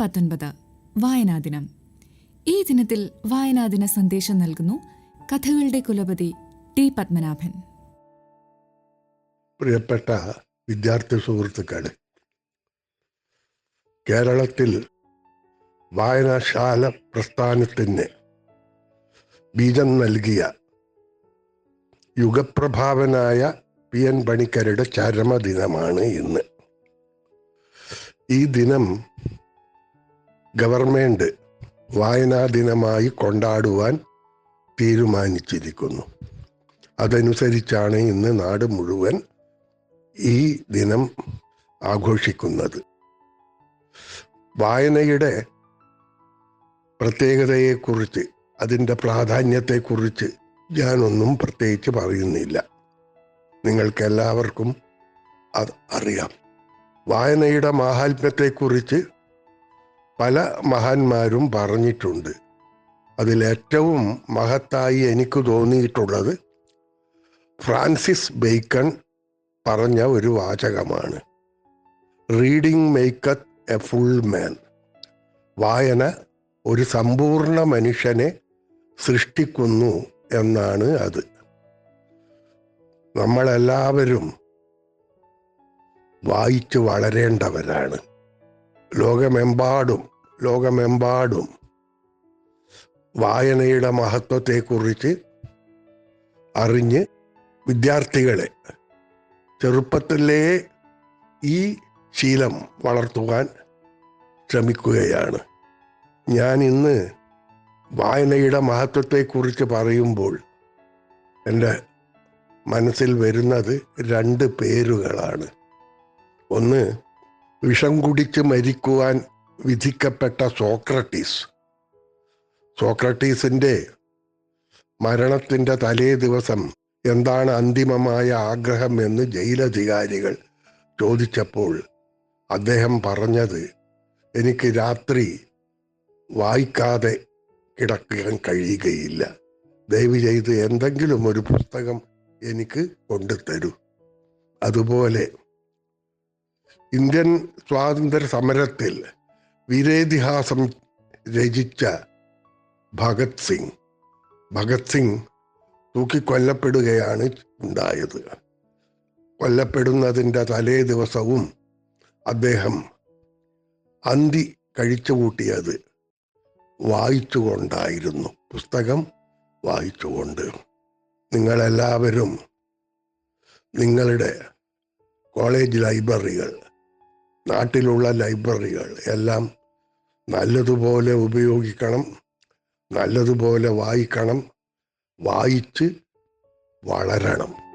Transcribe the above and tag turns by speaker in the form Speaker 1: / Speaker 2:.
Speaker 1: പത്തൊൻപത്. വായനാദിനം ഈ ദിനത്തിൽ വായനാദിന സന്ദേശം നൽകുന്നു കഥകളുടെ കുലപതി ടി പത്മനാഭൻ.
Speaker 2: പ്രിയപ്പെട്ട വിദ്യാർത്ഥി സുഹൃത്തുക്കളെ കേരളത്തിൽ വായനാശാല പ്രസ്ഥാനത്തിന് ബീജം നൽകിയ യുഗപ്രഭാവനായ പി എൻ പണിക്കരുടെ ചരമദിനമാണ് ഇന്ന്. ഈ ദിനം ഗവൺമെന്റ് വായനാ ദിനമായി കൊണ്ടാടുവാൻ തീരുമാനിച്ചിരിക്കുന്നു. അതനുസരിച്ചാണ് ഇന്ന് നാട് മുഴുവൻ ഈ ദിനം ആഘോഷിക്കുന്നത്. വായനയുടെ പ്രത്യേകതയെക്കുറിച്ച് അതിന്റെ പ്രാധാന്യത്തെക്കുറിച്ച് ഞാനൊന്നും പ്രത്യേകിച്ച് പറയുന്നില്ല. നിങ്ങൾക്കെല്ലാവർക്കും അത് അറിയാം. വായനയുടെ മാഹാത്മ്യത്തെക്കുറിച്ച് പല മഹാന്മാരും പറഞ്ഞിട്ടുണ്ട്. അതിലേറ്റവും മഹത്തായി എനിക്ക് തോന്നിയിട്ടുള്ളത് ഫ്രാൻസിസ് ബേക്കൺ പറഞ്ഞ ഒരു വാചകമാണ്. Reading maketh a full man വായന ഒരു സമ്പൂർണ മനുഷ്യനെ സൃഷ്ടിക്കുന്നു എന്നാണ് അത്. നമ്മളെല്ലാവരും വായിച്ച് വളരേണ്ടവരാണ്. ലോകമെമ്പാടും ലോകമെമ്പാടും വായനയുടെ മഹത്വത്തെക്കുറിച്ച് അറിഞ്ഞ് വിദ്യാർത്ഥികളെ ചെറുപ്പത്തിലേ ഈ ശീലം വളർത്തുവാൻ ശ്രമിക്കുകയാണ്. ഞാൻ ഇന്ന് വായനയുടെ മഹത്വത്തെക്കുറിച്ച് പറയുമ്പോൾ എന്റെ മനസ്സിൽ വരുന്നത് രണ്ട് പേരുകളാണ്. ഒന്ന് വിഷം കുടിച്ച് മരിക്കുവാൻ വിധിക്കപ്പെട്ട സോക്രട്ടീസ്. സോക്രട്ടീസിന്റെ മരണത്തിന്റെ തലേ ദിവസം എന്താണ് അന്തിമമായ ആഗ്രഹം എന്ന് ജയിലധികാരികൾ ചോദിച്ചപ്പോൾ അദ്ദേഹം പറഞ്ഞത് എനിക്ക് രാത്രി വായിക്കാതെ കിടക്കാൻ കഴിയുകയില്ല. ദയവ് ചെയ്ത് എന്തെങ്കിലും ഒരു പുസ്തകം എനിക്ക് കൊണ്ടുതരൂ. അതുപോലെ ഇന്ത്യൻ സ്വാതന്ത്ര്യ സമരത്തിൽ വീരേതിഹാസം രചിച്ച ഭഗത് സിംഗ്. ഭഗത് സിംഗ് തൂക്കിക്കൊല്ലപ്പെടുകയാണ് ഉണ്ടായത്. കൊല്ലപ്പെടുന്നതിന്റെ തലേ ദിവസവും അദ്ദേഹം അന്തി കഴിച്ചു കൂട്ടിയത് വായിച്ചുകൊണ്ടായിരുന്നു. പുസ്തകം വായിച്ചുകൊണ്ട് നിങ്ങളെല്ലാവരും നിങ്ങളുടെ കോളേജ് ലൈബ്രറികൾ നാട്ടിലുള്ള ലൈബ്രറികൾ എല്ലാം നല്ലതുപോലെ ഉപയോഗിക്കണം നല്ലതുപോലെ വായിക്കണം വായിച്ച് വളരണം.